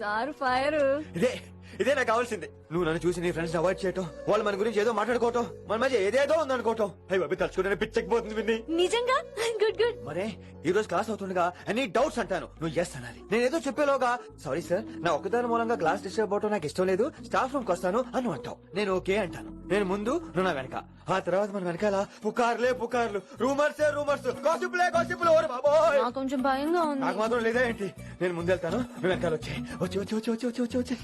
Sir fire. ఇదే ఇదే నాకు కావాల్సింది. నువ్వు నన్ను చూసి నీ ఫ్రెండ్స్ అవాయిడ్ చేయటం వాళ్ళు మన గురించి ఏదో మాట్లాడుకోవటం మన మధ్య ఏదేదో ఉందనుకోవటం. అయ్యి బాబీ తలుచుకుంటే పిచ్చకపోతుంది విన్ని. నిజంగా? గుడ్ గుడ్ మరే ఈ రోజు క్లాస్ అవుతుండగా ఎనీ డౌట్స్ అంటాను. నువ్వు ఎస్ అనాలి. నేను ఏదో చెప్పేలోగా సారీ సార్ నా ఒక్కదాని మూలంగా క్లాస్ డిస్టర్బ్ అవటం నాకు ఇష్టం లేదు. స్టాఫ్ రూమ్ వస్తాను అని అంటావు. నేను ఓకే అంటాను. నేను ముందు నువ్వు నా వెనక. ఆ తర్వాత మన వెనకాల పుకార్లే పుకార్లు. రూమర్సే రూమర్స్ గాసిప్లే గాసిప్లు ఓరి బాబోయ్! నాకు కొంచెం భయంగా ఉంది. నాకు మాత్రం లేదా ఏంటి? నేను ముందు వెళ్తాను నువ్వు వెనకాల వచ్చి. వచ్చి వచ్చి వచ్చి వచ్చి వచ్చి వచ్చి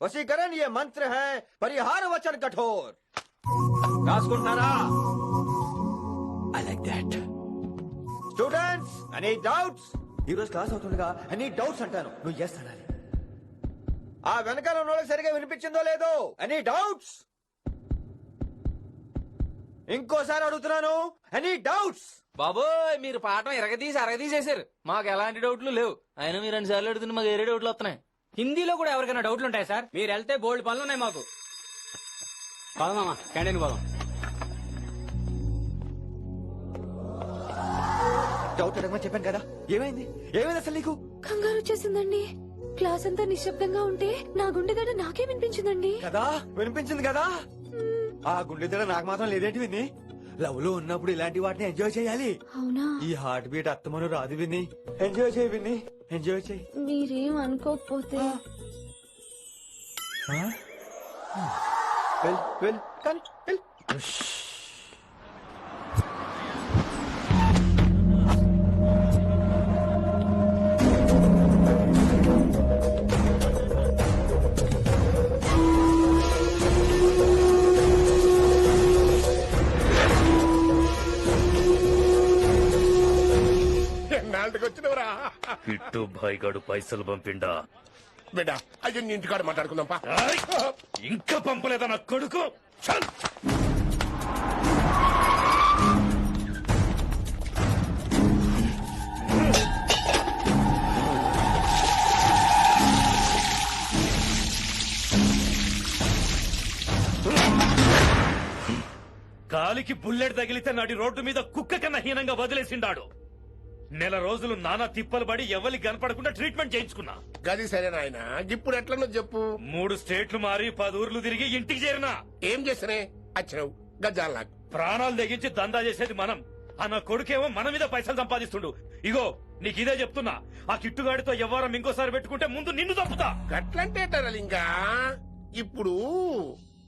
వశీకరణ ये మంత్ర है పరిహార వచన కఠోర్. రాసుకుంటున్నారా? I like that students any doubts ఈ రోజు క్లాస్ అవుతుండగా ఎనీ డౌట్స్ అంటాను. నువ్వు ఎస్ అనాలి. ఆ వెనకాల ఉన్న వాళ్ళకి సరిగా వినిపించిందో లేదో? ఎనీ డౌట్స్ ఇంకోసారి అడుగుతున్నాను. ఎనీ డౌట్స్ బాబోయ్ మీరు పాఠం ఎరగదీసి అరగదీసేశారు. మాకు ఎలాంటి డౌట్లు లేవు. అయినా మీరు రెండు సార్లు అడుగుతున్న మాకు ఏరే డౌట్లు వస్తున్నాయి. హిందీలో కూడా ఎవరికైనా డౌట్లు ఉంటాయి సార్? మీరు వెళ్తే బోల్డ్ పనులు ఉన్నాయి మాకు. పదమా క్యాంటీన్ పోదాం. డౌట్ అడగమని చెప్పాను కదా. ఏమైంది? ఏమైంది అసలు నీకు? కంగారు వచ్చేసిందండి. క్లాస్ అంతా నిశ్శబ్దంగా ఉంటే నా గుండె దడ నాకే వినిపించిందండి. కదా? వినిపించింది కదా? ఆ గుండె దడ నాకు మాత్రం లేదేంటి విన్ని? లవ్లో ఉన్నప్పుడు ఇలాంటి వాటిని ఎంజాయ్ చేయాలి. అవునా? ఈ హార్ట్ బీట్ అత్తమను రాదు విన్ని. ఎంజాయ్ చేయి విన్ని. ఎంజాయ్ చేయి. మీరేం అనుకోకపోతే. వెల్ వెల్ కానీ వెల్ కిట్టు భాయ్ గాడు పైసలు పంపిండా బిడ్డ అయ్యో నీ ఇంటికాడ మాట్లాడుకుందాం పా! ఇంకా పంపలేదా నా కొడుకు చల్! కాలికి బుల్లెట్ తగిలితే నాటి రోడ్డు మీద కుక్క కన్నా హీనంగా వదిలేసిండాడు నెల రోజులు నానా తిప్పలు పడి ఎవరికి కనపడకుండా ట్రీట్మెంట్ చేయించుకున్నా. గది సరే నాయన ఇప్పుడు ఎట్లనో చెప్పు. మూడు స్టేట్లు మారి పది ఊర్లు తిరిగి ఇంటికి చేరినా. ఏం చేసినే వచ్చినావు గజ్జాలు నాకు. ప్రాణాలు తెగించి దందా చేసేది మనం. ఆ నా కొడుకేమో మన మీద పైసలు సంపాదిస్తుండు. ఇగో నీకు ఇదే చెప్తున్నా. ఆ కిట్టుగాడితో ఎవరం ఇంకోసారి పెట్టుకుంటే ముందు నిన్ను తప్పుతా గట్లంటే ఇంకా ఇప్పుడు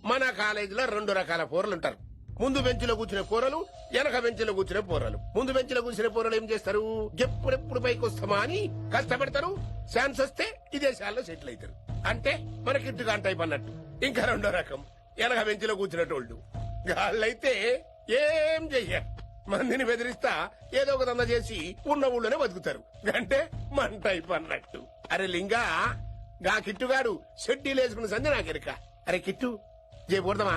మన కాలేజీలో రెండు రకాల పోరలు ఉంటారు ముందు బెంచ్లో కూర్చునే పోరలు వెనక బెంచ్లో కూర్చునే పోరలు. ముందు బెంచ్లో కూర్చునే పోరలు ఏం చేస్తారు? ఎప్పుడెప్పుడు పైకి వస్తామా అని కష్టపడతారు. ఛాన్స్ వస్తే విదేశాల్లో సెటిల్ అవుతారు అంటే మనకి కిట్టుగా టైప్ అన్నట్టు ఇంకా రెండో రకం. వెనక బెంచ్లో కూర్చునేటోళ్ళు. గాళ్ళైతే ఏం చెయ్యరు మందిని బెదిరిస్తా ఏదో ఒక దంద చేసి ఉన్న ఊళ్ళోనే బతుకుతారు. అంటే మన టైప్ అన్నట్టు అరే లింగా గా కిట్టుగాడు. షెడ్డీలు వేసుకున్న సంధి నాకెరక. అరే కిట్టు చేయకూడదమా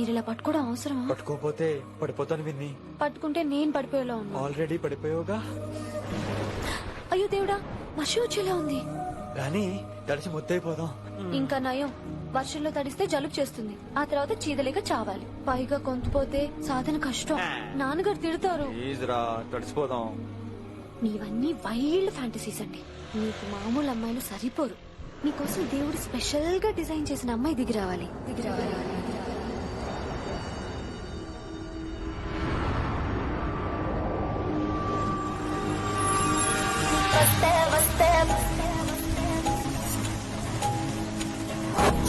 మీరు ఇలా పట్టుకోవడం అవసరమా? పట్టుకోపోతే పడిపోతాను విన్ని. పట్టుకుంటే నేను పడిపోయేలా ఉన్నా ఆల్రెడీ పడిపోయావుగా. అయ్యో దేవుడా వర్షం వచ్చేలా ఉంది. కానీ తడిసి ముద్దైపోదాం ఇంకా నయం. వర్షంలో తడిస్తే జలుబు చేస్తుంది. ఆ తర్వాత చీదలేక చావాలి. పైగా కొంతపోతే సాధన కష్టం. నాన్నగారు తిడతారు. తడిసిపోదాం. నీవన్నీ వైల్డ్ ఫ్యాంటసీస్ అండి. నీకు మామూలు అమ్మాయిలు సరిపోరు. నీకోసం దేవుడు స్పెషల్గా డిజైన్ చేసిన అమ్మాయి దిగి రావాలి. దిగి రావాలి.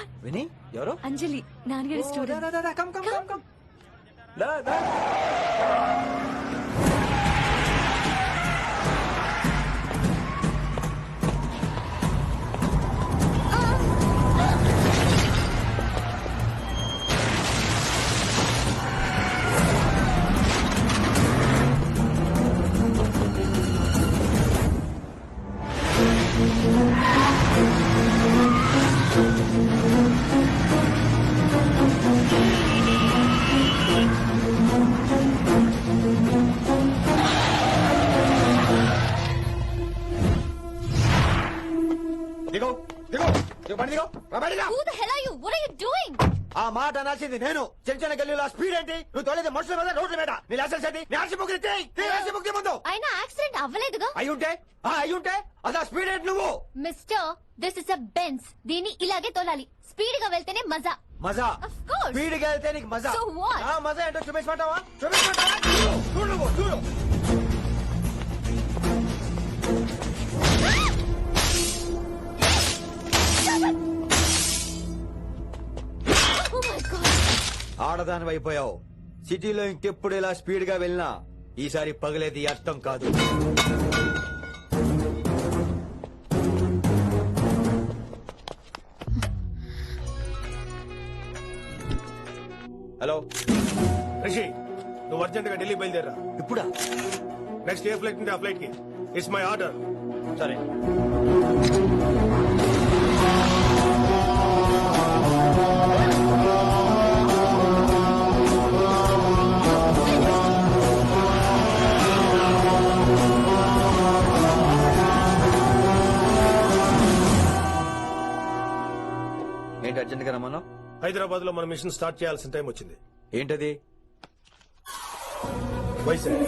on. విని ఎవరు? అంజలి నాన్నగారి student. Come come. Come come. దా దా. మాట అనాల్సింది నేను. చిన్న చిన్న గల్లీలో స్పీడ్ ఏంటి? నువ్వు తోలేది మనుషుల మీద రోడ్ల మీద. నీ లైసెన్స్ ఏంటి? నీ ఆర్సీ బుక్ ఆర్సీ బుక్ ముందు అయినా యాక్సిడెంట్ అవ్వలేదుగా? అయి ఉంటే? ఆ అయి ఉంటే? అసలు స్పీడ్ ఏంటి నువ్వు? Mister this is a Benz దీన్ని ఇలాగే తోలాలి. స్పీడ్గా వెళ్తేనే మజా. మజా. స్పీడ్గా వెళ్తే నీకు మజా? ఆ మజా ఏంటో చూపించమంటావా? చూపించమంటావా? చూడు, చూడు. ఆడదాని అయిపోయావు. సిటీలో ఇంకెప్పుడు ఇలా స్పీడ్గా వెళ్ళినా ఈసారి పగలేది అర్థం కాదు. హలో. రిషి నువ్వు అర్జెంట్గా ఢిల్లీ బయలుదేరా. ఇప్పుడా? నెక్స్ట్ ఏ ఫ్లైట్ ఉంటే ఆ ఫ్లైట్కి. ఇట్స్ మై ఆర్డర్ సరే. ఏంటి అర్జెంట్గా రమ్మన్నావు? హైదరాబాద్లో మన మిషన్ స్టార్ట్ చేయాల్సిన టైం వచ్చింది. ఏంటది? వైజాగ్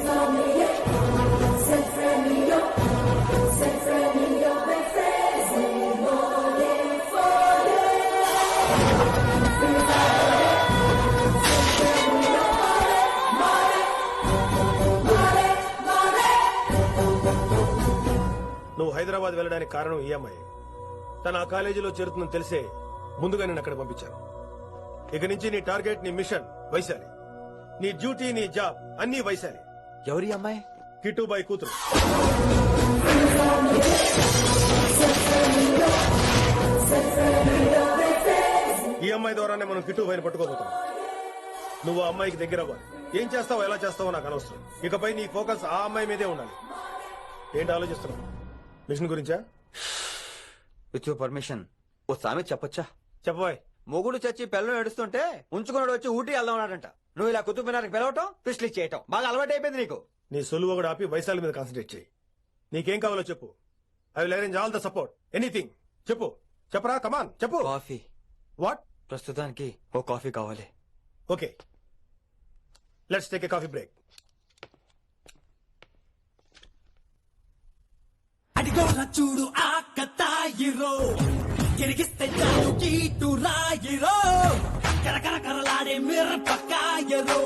నువ్వు హైదరాబాద్ వెళ్ళడానికి కారణం ఈ అమ్మాయి. తన ఆ కాలేజీలో చేరుతుందని తెలిసే ముందుగా నేను అక్కడ పంపించాను. ఇక నుంచి నీ టార్గెట్ నీ మిషన్ వైశాలి. నీ డ్యూటీ నీ జాబ్ అన్ని వైశాలి. ఎవరి అమ్మాయి? కిట్టుబాయి కూతురు. ఈ అమ్మాయి ద్వారానే మనం కిట్టుబాయిని పట్టుకోబోతున్నాం. నువ్వు ఆ అమ్మాయికి దగ్గర అవ్వాలి. ఏం చేస్తావో ఎలా చేస్తావో నాకు అనవసరం. ఇకపై నీ ఫోకస్ ఆ అమ్మాయి మీదే ఉండాలి. ఏంటి ఆలోచిస్తున్నావు? మిషన్ గురించా? విత్ యువర్ పర్మిషన్ ఓ సామెత చెప్పొచ్చా? చెప్పబాయ్. మొగుడు చచ్చి పిల్లలు ఏడుస్తుంటే ఉంచుకున్నాడు వచ్చి ఊటీ వెళ్దామన్నాడంట నువ్వు ఇలా కుతుబ్ మినార్కి పిలవటం పిస్లీ చేయటం బాగా అలవాటు అయిపోయింది నీకు. నీ సొలువు కూడా ఆపి వైశాలి మీద కాన్సన్ట్రేట్ చేయి. నీకేం కావాలో చెప్పు. I will arrange all the support. Anything. చెప్పు. చెప్పరా? కమాన్ చెప్పు. కాఫీ. వాట్ ప్రస్తుతానికి ఓ కాఫీ కావాలి. Okay. Let's take a coffee break అడిగోరా చూడు ఆ గిరిగిస్తే చాలు కీటు రాయిరో కరకర కరలాడే మిరపకాయరో